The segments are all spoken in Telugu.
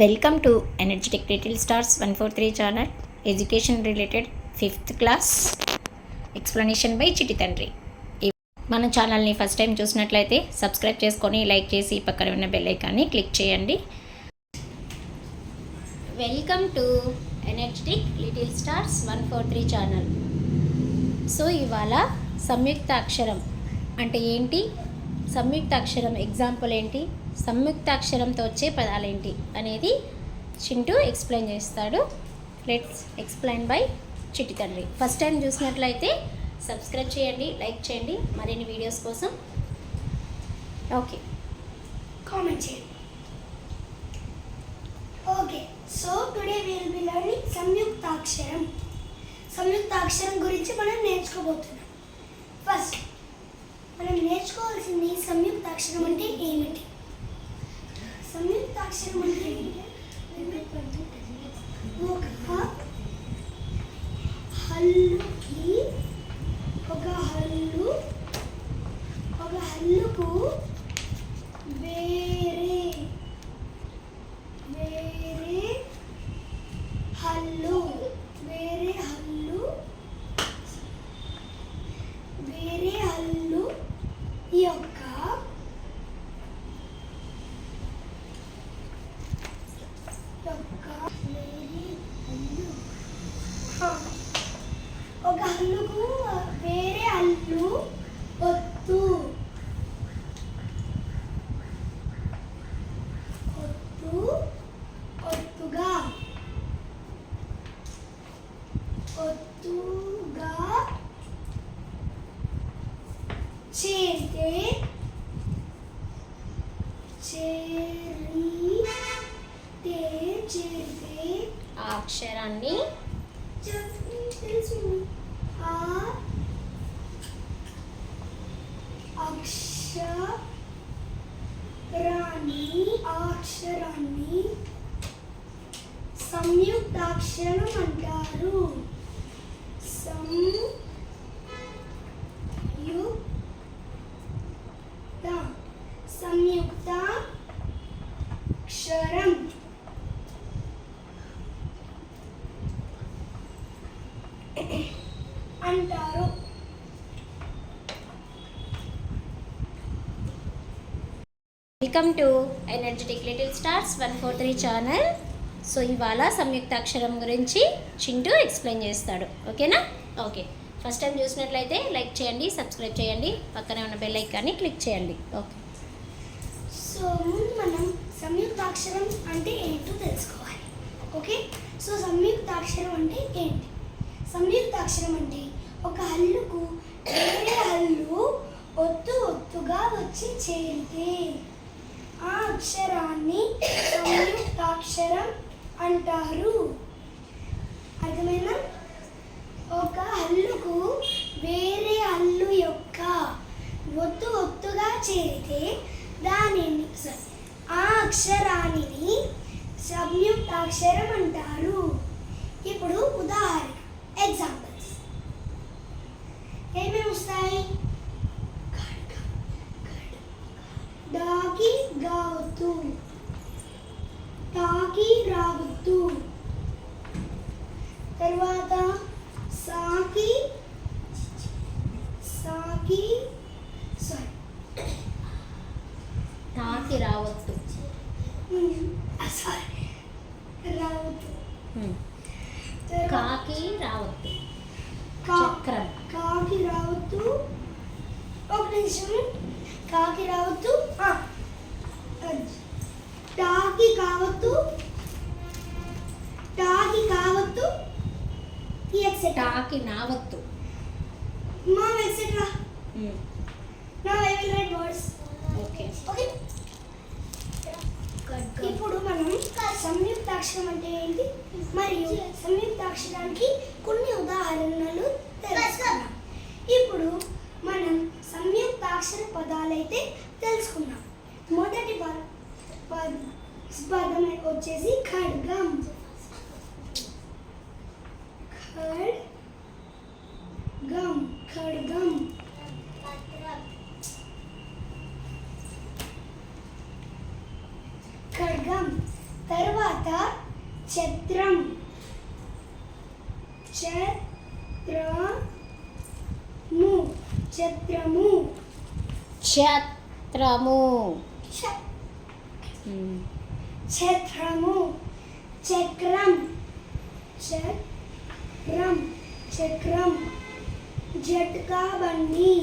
Welcome to energetic little stars one four three channel education related fifth class explanation by Chitti Thandri మన ఛానల్ని ఫస్ట్ టైం చూసినట్లయితే సబ్స్క్రైబ్ చేసుకొని లైక్ చేసి పక్కన ఉన్న బెల్ ఐకాన్ని క్లిక్ చేయండి. Welcome to energetic little stars one four three channel so ఇవాళ సంయుక్త అక్షరం అంటే ఏంటి? సంయుక్త అక్షరం ఎగ్జాంపుల్ ఏంటి? సంయుక్తాక్షరంతో వచ్చే పదాలేంటి అనేది చింటూ ఎక్స్ప్లెయిన్ చేస్తాడు. Let's explain by Chitti Thandri. First time చూసినట్లయితే సబ్స్క్రైబ్ చేయండి లైక్ చేయండి. మరిన్ని వీడియోస్ కోసం ఓకే కామెంట్ చేయండి. Okay so today will be learning సంయుక్తాక్షరం. సంయుక్తాక్షరం గురించి మనం నేర్చుకోబోతున్నాం. ఫస్ట్ మనం నేర్చుకోవాల్సింది సంయుక్తాక్షరం అంటే ఏమిటి? సంయుక్తాక్షరం అంటే ఒక హల్లుకి ఒక హల్లు ఒక హల్లుకు వేరే వేరే హల్లు వేరే హల్లు వేరే హల్లు యొక్క యొక్క వేరే హల్లు హా. ఒక హల్లుకు వేరే హల్లు ఒత్తు ఒత్తు ఒత్తుగా ఒత్తుగా చేరితే చేరితే చేరితే ఆ అక్షరాన్ని ఆ అక్షరాన్ని అక్షరాన్ని సంయుక్తాక్షరం అంటారు. సంయుక్త సంయుక్త అక్షరం అంటారు welcome to energetic little stars one four three channel so ఇవాళ సంయుక్త అక్షరం గురించి చింటూ ఎక్స్ప్లెయిన్ చేస్తాడు. ఓకేనా ఓకే ఫస్ట్ టైం చూసినట్లయితే లైక్ చేయండి సబ్స్క్రైబ్ చేయండి పక్కనే ఉన్న బెల్ ఐకాన్ని క్లిక్ చేయండి. ఓకే సో ముందు మనం సంయుక్తాక్షరం అంటే ఏంటో తెలుసుకోవాలి. ఓకే సో సంయుక్తాక్షరం అంటే ఏంటి? సంయుక్తాక్షరం అంటే ఒక హల్లుకు వేరే హల్లు ఒత్తు ఒత్తుగా వచ్చి చేరితే ఆ అక్షరాన్ని సంయుక్తాక్షరం అంటారు. అర్థమైందా? ఒక హల్లుకు వేరే హల్లు యొక్క ఒత్తు ఒత్తుగా చేరితే దానిని ఆ అక్షరాన్ని సంయుక్తాక్షరం అంటారు. ఇప్పుడు ఉదాహరణ ఎగ్జాంపుల్ టాకి రావత్తు తర్వాత సాకి సాకి సారీ. తాకి రావద్దు. సారీ. తర్వాత కాకి రావద్దు. చక్రం. కాకి రావద్దు. ఒక నిమిషం కాకి రావద్దు. టాకి కావద్దు. టాకి నావద్దు మా ఎక్సెట్రా హ్మ్. నా I will write words okay okay ఇప్పుడు మనం సంయుక్తాక్షరం అంటే ఏంటి? మరియు సంయుక్తాక్షరానికి కొన్ని ఉదాహరణలు తెలుసుకున్నాం ఇప్పుడు మనం సంయుక్తాక్షర పదాలైతే తెలుసుకున్నాం మొదటి పదం వచ్చేసి ఖడ్గం. ఖడ్గం ఖడ్గం ఖడ్గం తర్వాత ఛత్రం. ఛత్రము ఛత్రము. ఛత్రము. ఛత్రము చక్రం. చక్రం चक्रम चक्रम झटका बन्नी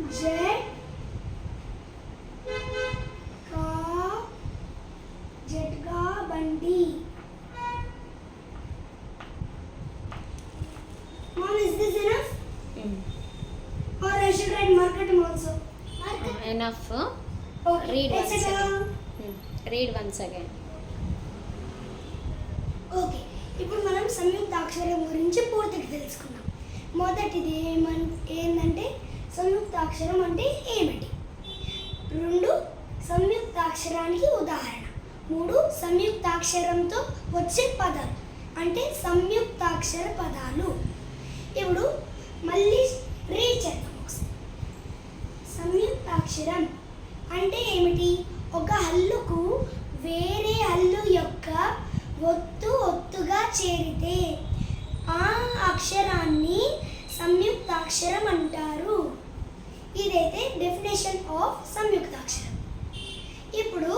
जय enough? Okay. Read once again. Hmm. Read once again. Okay. ఇప్పుడు మనం సంయుక్తాక్షరం గురించి పూర్తిగా తెలుసుకుందాం. మొదటిది ఏమన్ ఏంటంటే సంయుక్తాక్షరం అంటే ఏమిటి? రెండు సంయుక్తాక్షరానికి ఉదాహరణ. మూడు సంయుక్తాక్షరంతో వచ్చే పదాలు అంటే సంయుక్తాక్షర పదాలు. ఇప్పుడు మళ్ళీ రీడ్ ఒకసారి. సంయుక్తాక్షరం అంటే ఏమిటి? ఒక హల్లుకు వేరే హల్లు యొక్క ఒత్తు గుర్తుగా చేరితే ఆ అక్షరాన్ని సంయుక్తాక్షరం అంటారు. ఇదైతే డెఫినేషన్ ఆఫ్ సంయుక్తాక్షరం. ఇప్పుడు